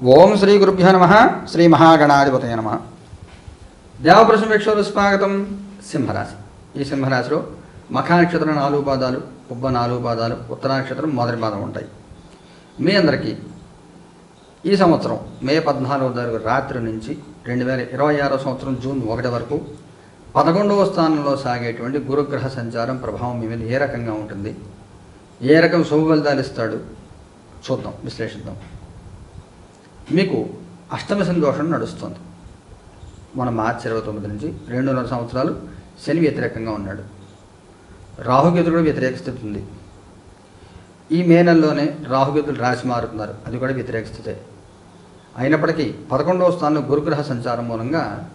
ఓం శ్రీ గురుభ్యో నమ శ్రీ మహాగణాధిపతయ నమ. దేవప్రసమేక్షలు స్వాగతం. సింహరాశి. ఈ సింహరాశిలో మఖానక్షత్రం నాలుగు పాదాలు ఉబ్బ నాలుగు పాదాలు ఉత్తరాక్షత్రం మొదటి పాదం ఉంటాయి. మీ అందరికీ ఈ సంవత్సరం మే పద్నాలుగో తారీఖు రాత్రి నుంచి రెండు వేల ఇరవై ఆరో సంవత్సరం జూన్ ఒకటి వరకు పదకొండవ స్థానంలో సాగేటువంటి గురుగ్రహ సంచారం ప్రభావం మీ మీద ఏ రకంగా ఉంటుంది? ఏ రకం శుభ ఫలితాలు ఇస్తాడు? చూద్దాం విశ్లేషిద్దాం. మీకు అష్టమ శని దోషం నడుస్తుంది. మన మార్చి ఇరవై తొమ్మిది నుంచి రెండున్నర సంవత్సరాలు శని వ్యతిరేకంగా ఉన్నాడు. రాహుకేతుడు కూడా వ్యతిరేక స్థితి ఉంది. ఈ మే నెలలోనే రాహుకేతులు రాశి మారుతున్నారు. అది కూడా వ్యతిరేక స్థితే. అయినప్పటికీ పదకొండవ స్థానంలో గురుగ్రహ సంచారం మూలంగా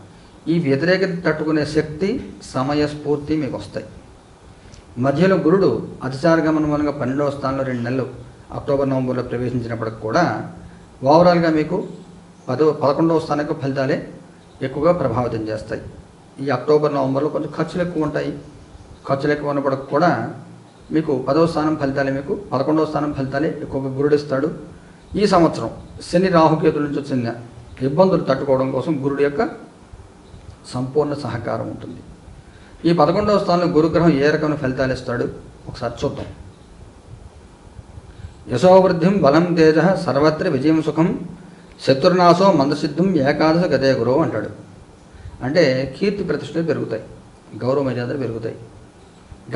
ఈ వ్యతిరేకత తట్టుకునే శక్తి సమయస్ఫూర్తి మీకు వస్తాయి. మధ్యలో గురుడు అతిచార గమనం మూలంగా పన్నెండవ స్థానంలో రెండు నెలలు అక్టోబర్ నవంబర్లో ప్రవేశించినప్పటికి కూడా ఓవరాల్గా మీకు పదో పదకొండవ స్థానిక ఫలితాలే ఎక్కువగా ప్రభావితం చేస్తాయి. ఈ అక్టోబర్ నవంబర్లో కొంచెం ఖర్చులు ఎక్కువ ఉంటాయి. ఖర్చులు ఎక్కువ ఉన్నప్పటికి కూడా మీకు పదవ స్థానం ఫలితాలే మీకు పదకొండవ స్థానం ఫలితాలే ఎక్కువగా గురుడిస్తాడు. ఈ సంవత్సరం శని రాహుకేతుల నుంచి వచ్చిన ఇబ్బందులు తట్టుకోవడం కోసం గురుడు యొక్క సంపూర్ణ సహకారం ఉంటుంది. ఈ పదకొండవ స్థానంలో గురుగ్రహం ఏ రకమైన ఫలితాలు ఇస్తాడు? ఒకసారి చూద్దాం. యశోవృద్ధిం బలం తేజ సర్వత్ర విజయం సుఖం శత్రునాశో మందసిద్ధం ఏకాదశ గదే గురువు అంటాడు. అంటే కీర్తి ప్రతిష్టలు పెరుగుతాయి గౌరవ మర్యాదలు పెరుగుతాయి.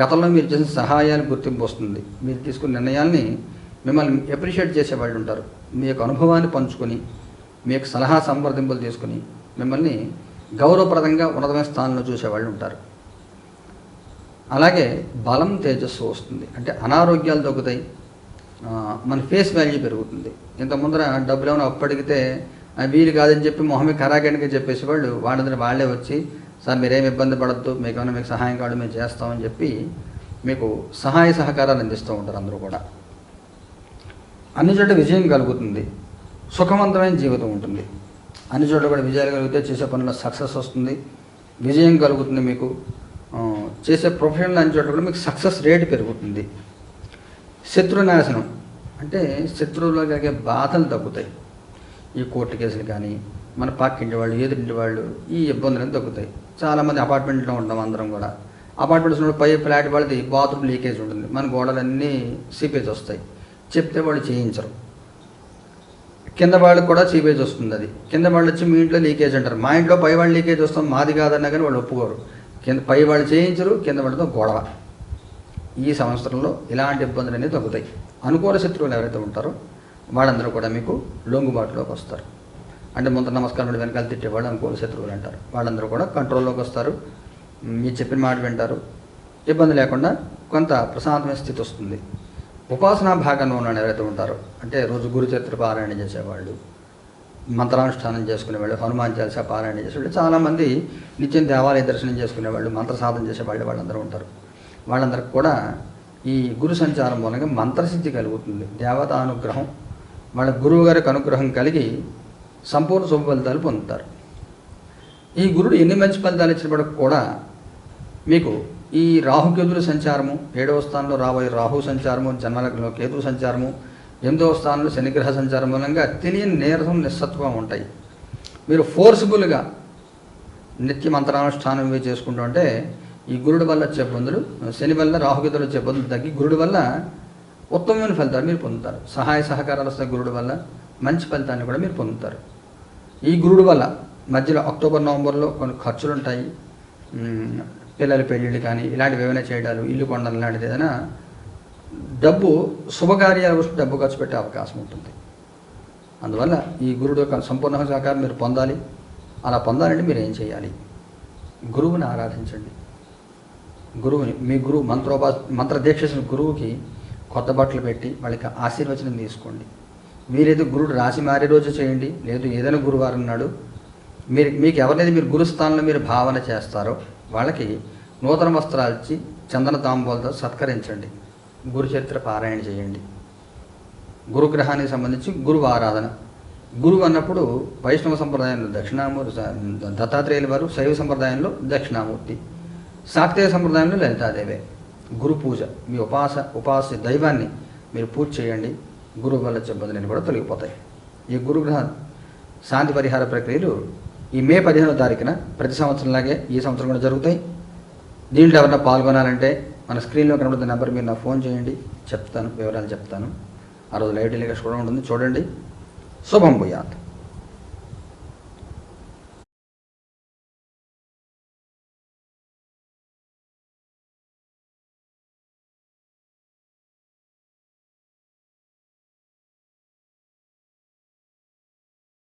గతంలో మీరు చేసిన సహాయాలు గుర్తింపు వస్తుంది. మీరు తీసుకున్న నిర్ణయాల్ని మిమ్మల్ని అప్రిషియేట్ చేసే వాళ్ళు ఉంటారు. మీ యొక్క అనుభవాన్ని పంచుకొని మీ యొక్క సలహా సంప్రదింపులు తీసుకుని మిమ్మల్ని గౌరవప్రదంగా ఉన్నతమైన స్థానంలో చూసేవాళ్ళు ఉంటారు. అలాగే బలం తేజస్సు వస్తుంది. అంటే అనారోగ్యాలు తగ్గుతాయి మన ఫేస్ వాల్యూ పెరుగుతుంది. ఇంత ముందర డబ్బులు ఏమైనా అప్పడిగితే వీలు కాదని చెప్పి మొహమే కరాగండిగా చెప్పేసి వాళ్ళు వాళ్ళందరూ వాళ్ళే వచ్చి సార్ మీరేం ఇబ్బంది పడద్దు మీకు ఏమైనా మీకు సహాయం కావాలి మేము చేస్తామని చెప్పి మీకు సహాయ సహకారాలు అందిస్తూ ఉంటారు అందరూ కూడా. అన్ని చోట్ల విజయం కలుగుతుంది. సుఖవంతమైన జీవితం ఉంటుంది. అన్ని చోట్ల కూడా విజయాలు కలిగితే చేసే పనుల్లో సక్సెస్ వస్తుంది. విజయం కలుగుతుంది మీకు. చేసే ప్రొఫెషన్లు అన్ని చోట్ల కూడా మీకు సక్సెస్ రేట్ పెరుగుతుంది. శత్రునాశనం. అంటే శత్రువులో కలిగే బాధలు తగ్గుతాయి. ఈ కోర్టు కేసులు కానీ మన పక్కింటి వాళ్ళు ఎదురింటి వాళ్ళు ఈ ఇబ్బందులు తగ్గుతాయి. చాలామంది అపార్ట్మెంట్లో ఉంటాం అందరం కూడా. అపార్ట్మెంట్స్లో పై ఫ్లాట్ వాళ్ళది బాత్రూమ్ లీకేజ్ ఉంటుంది. మన గోడలన్నీ సీపేజ్ వస్తాయి. చెప్తే వాళ్ళు చేయించరు. కింద వాళ్ళకి కూడా సీపేజ్ వస్తుంది అది. కింద వాళ్ళు వచ్చి మీ ఇంట్లో లీకేజ్ అంటారు. మా ఇంట్లో పై వాళ్ళు లీకేజ్ వస్తాం మాది కాదన్నా కానీ వాళ్ళు ఒప్పుకోరు. కింద పై వాళ్ళు చేయించరు కింద వాళ్ళతో గొడవ. ఈ సంవత్సరంలో ఇలాంటి ఇబ్బందులు అనేవి తగ్గుతాయి. అనుకూల శత్రువులు ఎవరైతే ఉంటారో వాళ్ళందరూ కూడా మీకు లొంగుబాటులోకి వస్తారు. అంటే ముందు నమస్కారం వెనకాల తిట్టేవాళ్ళు అనుకూల శత్రువులు అంటారు. వాళ్ళందరూ కూడా కంట్రోల్లోకి వస్తారు. మీరు చెప్పిన మాట వింటారు. ఇబ్బంది లేకుండా కొంత ప్రశాంతమైన స్థితి వస్తుంది. ఉపాసనా భాగంలో ఉన్న ఎవరైతే ఉంటారో అంటే రోజు గురుచరిత్ర పారాయణ చేసేవాళ్ళు మంత్రానుష్ఠానం చేసుకునేవాళ్ళు హనుమాన్ చాలీసా పారాయణ చేసేవాళ్ళు చాలామంది నిత్యం దేవాలయ దర్శనం చేసుకునేవాళ్ళు మంత్ర సాధన చేసేవాళ్ళు వాళ్ళందరూ ఉంటారు. వాళ్ళందరికి కూడా ఈ గురు సంచారం మూలంగా మంత్రసిద్ధి కలుగుతుంది. దేవతా అనుగ్రహం వాళ్ళ గురువు గారికి అనుగ్రహం కలిగి సంపూర్ణ శుభ ఫలితాలు పొందుతారు. ఈ గురుడు ఎన్ని మంచి ఫలితాలు ఇచ్చినప్పటికి కూడా మీకు ఈ రాహుకేతుల సంచారము ఏడవ స్థానంలో రాబోయే రాహు సంచారము జన్మలగ్నంలో కేతు సంచారము ఎనిమిదవ స్థానంలో శనిగ్రహ సంచారం మూలంగా తెలియని నీరసం నిస్సత్వం ఉంటాయి. మీరు ఫోర్స్ఫుల్గా నిత్య మంత్రానుష్ఠానం ఇవి చేసుకుంటూ ఉంటే ఈ గురుడు వల్ల వచ్చే ఇబ్బందులు శని వల్ల రాహుగతులు వచ్చే ఇబ్బందులు తగ్గి గురుడు వల్ల ఉత్తమమైన ఫలితాలు మీరు పొందుతారు. సహాయ సహకారాలు వస్తాయి గురుడు వల్ల మంచి ఫలితాన్ని కూడా మీరు పొందుతారు. ఈ గురుడు వల్ల మధ్యలో అక్టోబర్ నవంబర్లో కొన్ని ఖర్చులు ఉంటాయి పిల్లల పెళ్ళిళ్ళు కానీ ఇలాంటివి ఏమైనా చేయడాలు ఇల్లు కొండలు లాంటిది ఏదైనా డబ్బు శుభకార్యాల కోసం డబ్బు ఖర్చు పెట్టే అవకాశం ఉంటుంది. అందువల్ల ఈ గురుడు యొక్క సంపూర్ణ సహకారం మీరు పొందాలి. అలా పొందాలంటే మీరు ఏం చేయాలి? గురువుని ఆరాధించండి. గురువుని మీ గురువు మంత్రోపా మంత్ర దీక్షించిన గురువుకి కొత్త బట్టలు పెట్టి వాళ్ళకి ఆశీర్వచనం తీసుకోండి. మీరేదో గురుడు రాసి మారే రోజు చేయండి లేదు ఏదైనా గురువారం నాడు మీరు మీకు ఎవరినైతే మీరు గురుస్థానంలో మీరు భావన చేస్తారో వాళ్ళకి నూతన వస్త్రాలు ఇచ్చి చందన తాంబూలతో సత్కరించండి. గురు చరిత్ర పారాయణ చేయండి. గురుగ్రహానికి సంబంధించి గురువు ఆరాధన. గురువు అన్నప్పుడు వైష్ణవ సంప్రదాయంలో దక్షిణామూర్తి దత్తాత్రేయుల వారు శైవ సంప్రదాయంలో దక్షిణామూర్తి. శాక్తేయ సంప్రదాయంలో లలితాదేవే గురు పూజ మీ ఉపాస ఉపాస దైవాన్ని మీరు పూజ చేయండి. గురువు వల్ల ఇబ్బందులన్నీ కూడా తొలగిపోతాయి. ఈ గురుగ్రహ శాంతి పరిహార ప్రక్రియలు ఈ మే పదిహేనో తారీఖున ప్రతి సంవత్సరంలాగే ఈ సంవత్సరం కూడా జరుగుతాయి. దీంట్లో ఎవరైనా పాల్గొనాలంటే మన స్క్రీన్లో కనబడుతున్న నెంబర్ మీరు నా ఫోన్ చేయండి. చెప్తాను వివరాలు చెప్తాను. ఆ రోజు లైవ్ టెలికాస్ట్ కూడా ఉంటుంది. చూడండి. శుభం భూయాత్.